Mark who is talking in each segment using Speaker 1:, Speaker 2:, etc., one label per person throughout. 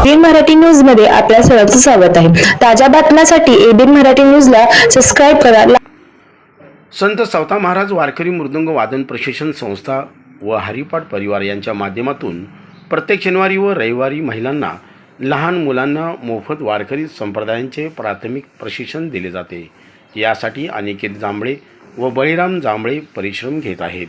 Speaker 1: ABN Marathi न्यूजमध्ये आपल्या सर्वांचं स्वागत आहे. ताज्या बातम्यांसाठी एबीएन मराठी न्यूजला सबस्क्राईब करा.
Speaker 2: संत सावता महाराज वारकरी मृदुंग वादन प्रशिक्षण संस्था व हरिपाठ परिवार यांच्या माध्यमातून प्रत्येक शनिवारी व रविवारी महिलांना लहान मुलांना मोफत वारकरी संप्रदायांचे प्राथमिक प्रशिक्षण दिले जाते. यासाठी अनिकेत जांभळे व बळीराम जांभळे परिश्रम घेत आहेत.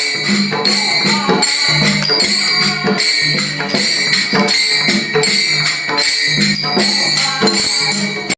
Speaker 2: Thank you.